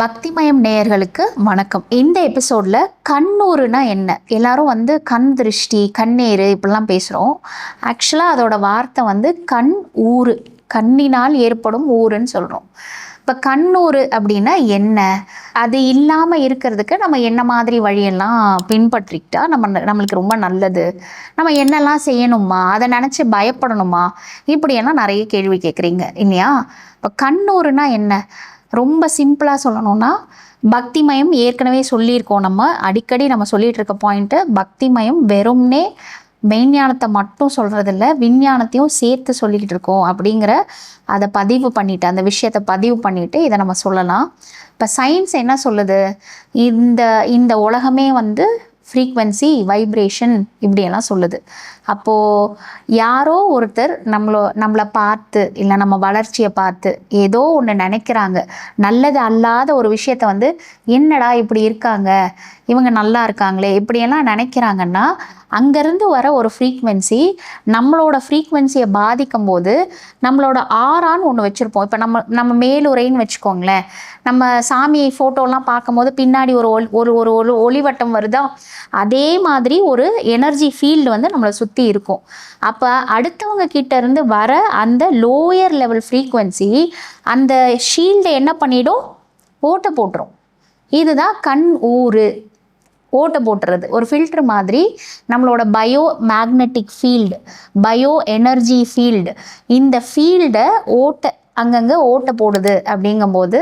பக்திமயம் நேயர்களுக்கு வணக்கம். இந்த எபிசோடில் கண்ணூறுனா என்ன? எல்லாரும் வந்து கண் திருஷ்டி கண்ணீர் இப்படிலாம் பேசுகிறோம் ஆக்சுவலாக அதோட வார்த்தை வந்து கண் ஊறு கண்ணினால் ஏற்படும் ஊருன்னு சொல்கிறோம் இப்போ கண்ணூறு அப்படின்னா என்ன? அது இல்லாமல் இருக்கிறதுக்கு நம்ம என்ன மாதிரி வழியெல்லாம் பின்பற்றிக்கிட்டா நம்ம நம்மளுக்கு ரொம்ப நல்லது? நம்ம என்னெல்லாம் செய்யணுமா? அதை நினச்சி பயப்படணுமா? இப்படியெல்லாம் நிறைய கேள்வி கேட்குறீங்க இல்லையா? இப்போ கண்ணூறுனா என்ன? ரொம்ப சிம்பிளாக சொல்லணும்னா பக்திமயம் ஏற்கனவே சொல்லியிருக்கோம் நம்ம. அடிக்கடி நம்ம சொல்லிகிட்டு இருக்க பாயிண்ட்டு பக்திமயம் வெறும்னே மெய்ஞானத்தை மட்டும் சொல்கிறதில்ல விஞ்ஞானத்தையும் சேர்த்து சொல்லிக்கிட்டு இருக்கோம் அப்படிங்கிற அதை பதிவு பண்ணிட்டு அந்த விஷயத்தை பதிவு பண்ணிட்டு இதை நம்ம சொல்லலாம். இப்போ சயின்ஸ் என்ன சொல்லுது? இந்த இந்த உலகமே வந்து ஃப்ரீக்வன்சி வைப்ரேஷன் இப்படியெல்லாம் சொல்லுது. அப்போது யாரோ ஒருத்தர் நம்மளோ நம்மளை பார்த்து இல்லை நம்ம வளர்ச்சியை பார்த்து ஏதோ ஒன்று நினைக்கிறாங்க. நல்லது அல்லாத ஒரு விஷயத்த வந்து என்னடா இப்படி இருக்காங்க? இவங்க நல்லா இருக்காங்களே? இப்படியெல்லாம் நினைக்கிறாங்கன்னா அங்கேருந்து வர ஒரு ஃப்ரீக்வன்சி நம்மளோட ஃப்ரீக்வன்சியை பாதிக்கும் போது நம்மளோட ஆரான்னு ஒன்று வச்சுருப்போம். இப்போ நம்ம நம்ம மேலுரைன்னு வச்சுக்கோங்களேன். நம்ம சாமி ஃபோட்டோலாம் பார்க்கும்போது பின்னாடி ஒரு ஒளி ஒரு ஒரு ஒளிவட்டம் வருதா? அதே மாதிரி ஒரு எனர்ஜி ஃபீல்டு வந்து நம்மளை சுற்றி இருக்கும். அப்போ அடுத்தவங்க கிட்டேருந்து வர அந்த லோயர் லெவல் ஃப்ரீக்வன்சி அந்த ஷீல்டை என்ன பண்ணிடும்? ஓட்டை போட்டுரும். இதுதான் கண் ஊறு. ஓட்டை போட்டுறது. ஒரு ஃபில்ட்ரு மாதிரி நம்மளோட bio magnetic field bio energy field இந்த ஃபீல்டை ஓட்டை அங்கங்கே ஓட்டை போடுது அப்படிங்கும்போது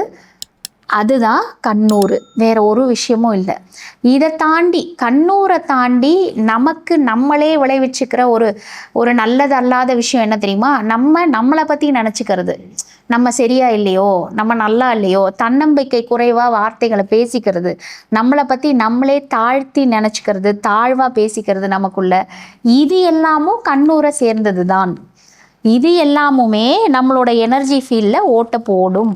அதுதான் கண்ணூர். வேற ஒரு விஷயமும் இல்லை. இதை தாண்டி கண்ணூரை தாண்டி நமக்கு நம்மளே விளைவிச்சுக்கிற ஒரு ஒரு நல்லது அல்லாத விஷயம் என்ன தெரியுமா? நம்ம நம்மளை பற்றி நினச்சிக்கிறது. நம்ம சரியா இல்லையோ? நம்ம நல்லா இல்லையோ? தன்னம்பிக்கை குறைவாக வார்த்தைகளை பேசிக்கிறது. நம்மளை பற்றி நம்மளே தாழ்த்தி நினச்சிக்கிறது தாழ்வாக பேசிக்கிறது நமக்குள்ள. இது எல்லாமும் கண்ணூரை சேர்ந்தது தான் இது எல்லாமுமே நம்மளோட எனர்ஜி ஃபீல்டில் ஓட்ட போடும்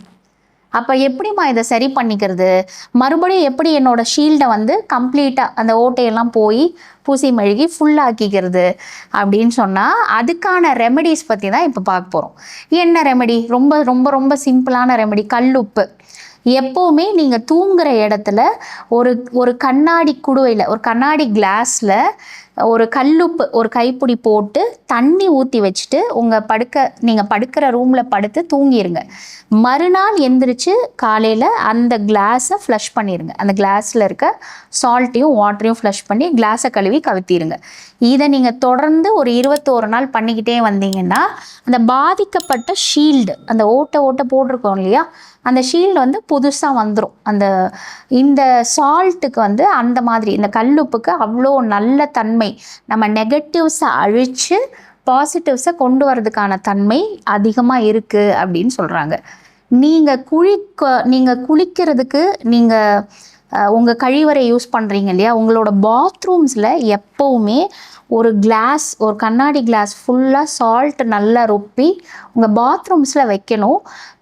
அப்போ எப்படிம்மா இதை சரி பண்ணிக்கிறது? மறுபடியும் எப்படி என்னோட ஷீல்டை வந்து கம்ப்ளீட்டாக அந்த ஓட்டையெல்லாம் போய் பூசி மெழுகி ஃபுல்லாக்கிக்கிறது அப்படின்னு சொன்னால் அதுக்கான ரெமெடிஸ் பற்றி தான் இப்போ பார்க்க போகிறோம் என்ன ரெமெடி ரொம்ப ரொம்ப ரொம்ப சிம்பிளான ரெமெடி கல்லுப்பு. எப்போவுமே நீங்கள் தூங்குற இடத்துல ஒரு ஒரு கண்ணாடி குடுவையில் ஒரு கண்ணாடி கிளாஸில் ஒரு கல்லுப்பு ஒரு கைப்பிடி போட்டு தண்ணி ஊற்றி வச்சுட்டு உங்கள் படுக்க நீங்கள் படுக்கிற ரூமில் படுத்து தூங்கிடுங்க மறுநாள் எந்திரிச்சு காலையில் அந்த கிளாஸை ஃப்ளஷ் பண்ணிடுங்க அந்த கிளாஸில் இருக்க சால்ட்டையும் வாட்டரையும் ஃப்ளஷ் பண்ணி கிளாஸை கழுவி கவுத்திடுங்க இதை நீங்கள் தொடர்ந்து ஒரு இருபத்தோரு நாள் பண்ணிக்கிட்டே வந்தீங்கன்னா அந்த பாதிக்கப்பட்ட ஷீல்டு அந்த ஓட்டை ஓட்டை போட்டிருக்கோம் இல்லையா? அந்த ஷீல்டு வந்து புதுசாக வந்துடும் அந்த இந்த சால்ட்டுக்கு வந்து அந்த மாதிரி இந்த கல்லுப்புக்கு அவ்வளோ நல்ல தன்மை. நம்ம நெகட்டிவ்ஸை அழித்து பாசிட்டிவ்ஸை கொண்டு வரதுக்கான தன்மை அதிகமாக இருக்குது அப்படின்னு சொல்கிறாங்க நீங்கள் குளிக்க நீங்கள் குளிக்கிறதுக்கு நீங்கள் உங்கள் கழிவறை யூஸ் பண்ணுறீங்க இல்லையா? உங்களோட பாத்ரூம்ஸில் எப்போவுமே ஒரு கிளாஸ் ஒரு கண்ணாடி கிளாஸ் ஃபுல்லாக சால்ட் நல்லா ரொப்பி உங்கள் பாத்ரூம்ஸில் வைக்கணும்.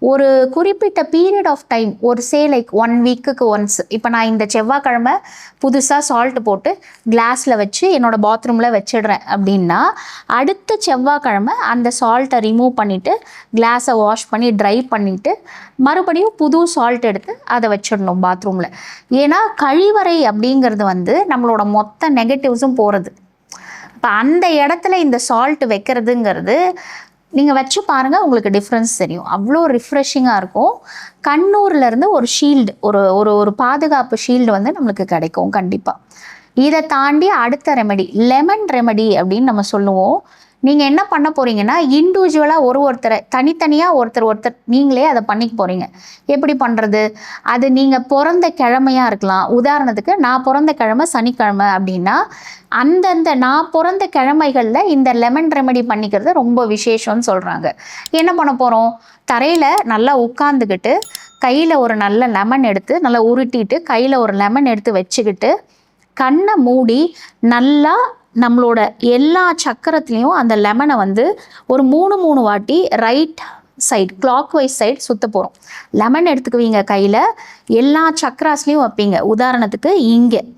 ஒரு குறிப்பிட்ட பீரியட் ஆஃப் டைம் ஒரு சே லைக் ஒன் வீக்குக்கு ஒன்ஸ் இப்போ நான் இந்த செவ்வாய்க்கிழமை புதுசாக சால்ட் போட்டு கிளாஸில் வச்சு என்னோடய பாத்ரூமில் வச்சிடுறேன் அப்படின்னா அடுத்த செவ்வாய்க்கிழமை அந்த சால்ட்டை ரிமூவ் பண்ணிவிட்டு கிளாஸை வாஷ் பண்ணி ட்ரை பண்ணிவிட்டு மறுபடியும் புது சால்ட் எடுத்து அதை வச்சிடணும் பாத்ரூமில். ஏன்னா கழிவறை அப்படிங்கிறது வந்து நம்மளோட மொத்த நெகட்டிவ்ஸும் போகிறது இப்போ அந்த இடத்துல இந்த சால்ட் வைக்கிறதுங்கிறது நீங்கள் வச்சு பாருங்கள் உங்களுக்கு டிஃப்ரென்ஸ் தெரியும். அவ்வளோ ரிஃப்ரெஷிங்காக இருக்கும். கண்ணூர்லேருந்து ஒரு ஷீல்டு ஒரு ஒரு ஒரு பாதுகாப்பு ஷீல்டு வந்து நம்மளுக்கு கிடைக்கும் கண்டிப்பாக இதை தாண்டி அடுத்த ரெமெடி லெமன் ரெமெடி அப்படின்னு நம்ம சொல்லுவோம். நீங்கள் என்ன பண்ண போகிறீங்கன்னா இண்டிவிஜுவலாக ஒரு ஒருத்தரை தனித்தனியாக ஒருத்தர் ஒருத்தர் நீங்களே அதை பண்ணிக்க போகிறீங்க எப்படி பண்ணுறது அது நீங்கள் பிறந்த கிழமையாக இருக்கலாம். உதாரணத்துக்கு நான் பிறந்த கிழமை சனிக்கிழமை அப்படின்னா அந்தந்த நான் பிறந்த கிழமைகளில் இந்த லெமன் ரெமெடி பண்ணிக்கிறது ரொம்ப விசேஷம்னு சொல்கிறாங்க என்ன பண்ண போகிறோம் தரையில் நல்லா உட்காந்துக்கிட்டு கையில் ஒரு நல்ல லெமன் எடுத்து நல்லா உருட்டிட்டு கையில் ஒரு லெமன் எடுத்து வச்சுக்கிட்டு கண்ணை மூடி நல்லா நம்மளோட எல்லா சக்கரத்துலேயும் அந்த லெமனை வந்து ஒரு மூணு மூணு வாட்டி right side clockwise side சுற்ற போகிறோம் லெமன் எடுத்துக்குவீங்க கையில் எல்லா சக்கராஸ்லேயும் வைப்பீங்க. உதாரணத்துக்கு இங்கே.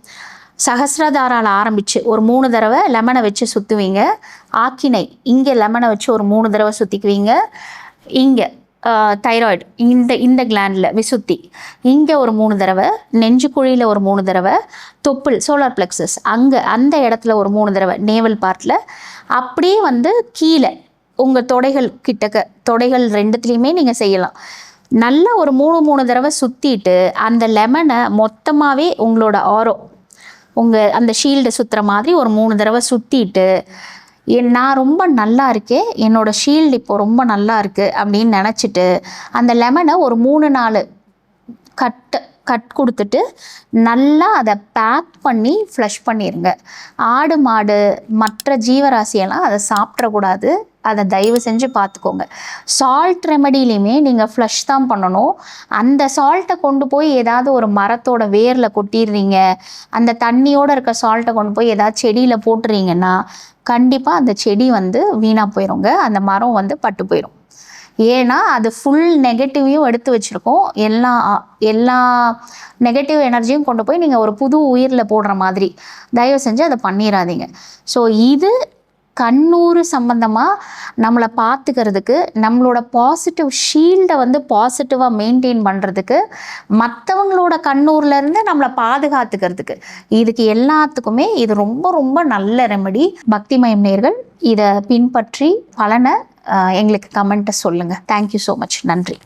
சகசிரதாரால் ஆரம்பித்து ஒரு மூணு தடவை லெமனை வச்சு சுற்றுவீங்க ஆக்கினை இங்கே லெமனை வச்சு ஒரு மூணு தடவை சுற்றிக்குவீங்க இங்கே தைராய்டு. இந்த இந்த கிளாண்டில் விசுத்தி. இங்கே ஒரு மூணு தடவை நெஞ்சுக்குழியில் ஒரு மூணு தடவை தொப்புள் சோலார் பிளெக்ஸஸ் அங்கே அந்த இடத்துல ஒரு மூணு தடவை நேவல் பார்ட்டில் அப்படியே வந்து கீழே உங்கள் தொடைகள் கிட்டக்க தொடைகள் ரெண்டுத்துலேயுமே நீங்கள் செய்யலாம். நல்லா ஒரு மூணு மூணு தடவை சுற்றிட்டு அந்த லெமனை மொத்தமாகவே உங்களோட ஆரோ உங்கள் அந்த ஷீல்டை சுற்றுற மாதிரி ஒரு மூணு தடவை சுற்றிட்டு என் நான் ரொம்ப நல்லா இருக்கேன் என்னோடய ஷீல்டு இப்போ ரொம்ப நல்லா இருக்குது அப்படின்னு நினச்சிட்டு அந்த லெமனை ஒரு மூணு நாலு கட்டு கட் கொடுத்துட்டு நல்லா அதை பேக் பண்ணி ஃப்ளஷ் பண்ணிடுங்க ஆடு மாடு மற்ற ஜீவராசியெல்லாம் அதை சாப்பிட்றக்கூடாது அதை தயவு செஞ்சு பார்த்துக்கோங்க. சால்ட் ரெமடியிலையுமே நீங்கள் ஃப்ளஷ் தான் பண்ணணும். அந்த சால்ட்டை கொண்டு போய் ஏதாவது ஒரு மரத்தோட வேரில் கொட்டிடுறீங்க அந்த தண்ணியோடு இருக்க சால்ட்டை கொண்டு போய் ஏதாவது செடியில் போட்டுறீங்கன்னா கண்டிப்பாக அந்த செடி வந்து வீணாக போயிடுங்க அந்த மரம் வந்து பட்டு போயிடும் ஏன்னா அது ஃபுல் நெகட்டிவையும் எடுத்து வச்சுருக்கோம். எல்லா எல்லா நெகட்டிவ் எனர்ஜியும் கொண்டு போய் நீங்கள் ஒரு புது உயிரில் போடுற மாதிரி. தயவு செஞ்சு அதை பண்ணிடாதீங்க ஸோ இது கண்ணூறு சம்பந்தமாக நம்மளை பார்த்துக்கிறதுக்கு நம்மளோட பாசிட்டிவ் ஷீல்டை வந்து பாசிட்டிவாக மெயின்டைன் பண்ணுறதுக்கு மற்றவங்களோட கண்ணூர்லேருந்து நம்மளை பாதுகாத்துக்கிறதுக்கு. இதுக்கு எல்லாத்துக்குமே இது ரொம்ப ரொம்ப நல்ல ரெமடி பக்திமயம் நேர்கள் இதை பின்பற்றி பலனை எங்களுக்கு கமெண்ட்டை சொல்லுங்கள் தேங்க்யூ ஸோ மச் நன்றி.